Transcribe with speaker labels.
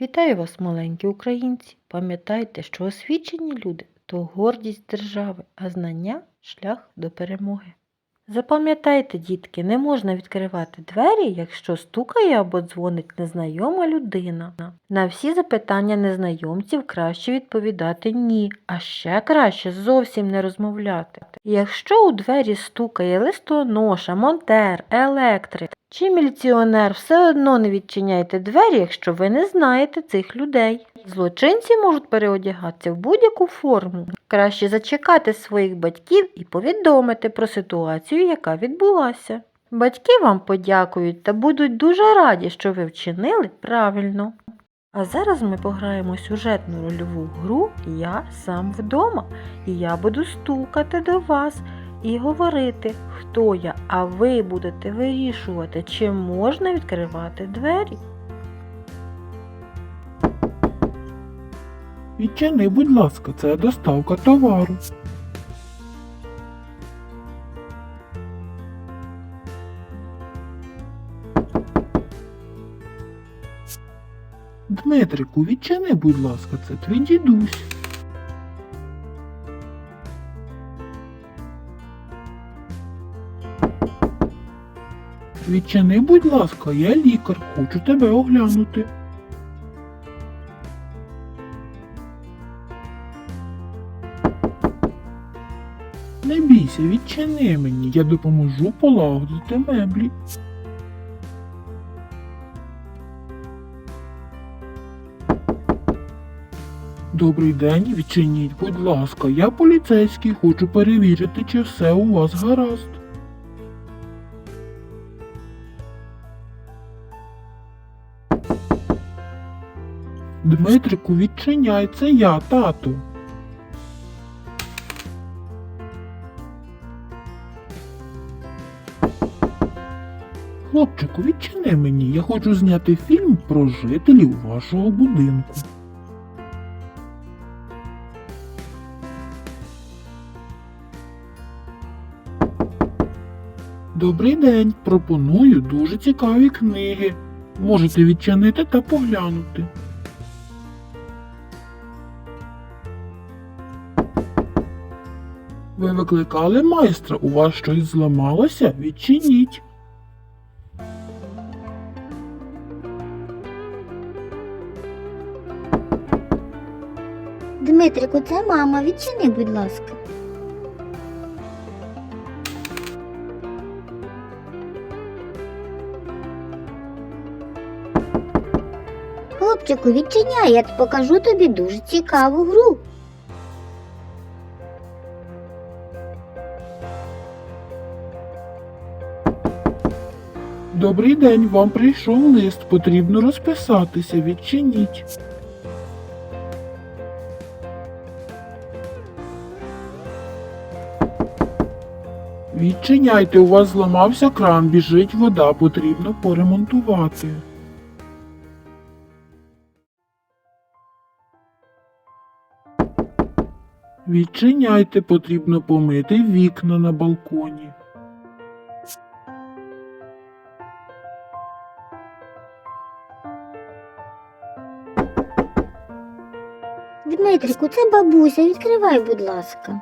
Speaker 1: Вітаю вас, маленькі українці. Пам'ятайте, що освічені люди то гордість держави, а знання шлях до перемоги. Запам'ятайте, дітки, не можна відкривати двері, якщо стукає або дзвонить незнайома людина. На всі запитання незнайомців краще відповідати ні, а ще краще зовсім не розмовляти. Якщо у двері стукає листоноша, монтер, електрик чи міліціонер, все одно не відчиняйте двері, якщо ви не знаєте цих людей. Злочинці можуть переодягатися в будь-яку форму. Краще зачекати своїх батьків і повідомити про ситуацію, яка відбулася. Батьки вам подякують та будуть дуже раді, що ви вчинили правильно. А зараз ми пограємо сюжетну рольову гру Я сам вдома, і я буду стукати до вас і говорити, хто я, а ви будете вирішувати, чи можна відкривати двері.
Speaker 2: Відчини, будь ласка, це доставка товару. Дмитрику, відчини, будь ласка, це твій дідусь. Відчини, будь ласка, я лікар, хочу тебе оглянути. Бійся, відчини мені, я допоможу полагодити меблі. Добрий день, відчиніть, будь ласка, я поліцейський, хочу перевірити, чи все у вас гаразд. Дмитрику, відчиняй, це я, тату. Хлопчику, відчини мені, я хочу зняти фільм про жителів вашого будинку. Добрий день, пропоную дуже цікаві книги. Можете відчинити та поглянути. Ви викликали майстра, у вас щось зламалося? Відчиніть.
Speaker 3: Дмитрику, це мама, відчини, будь ласка. Хлопчику, відчиняй, я покажу тобі дуже цікаву гру.
Speaker 2: Добрий день, вам прийшов лист, потрібно розписатися, відчиніть. Відчиняйте, у вас зламався кран, біжить вода, потрібно поремонтувати. Відчиняйте, потрібно помити вікна на балконі.
Speaker 3: Дмитрику, це бабуся, відкривай, будь ласка.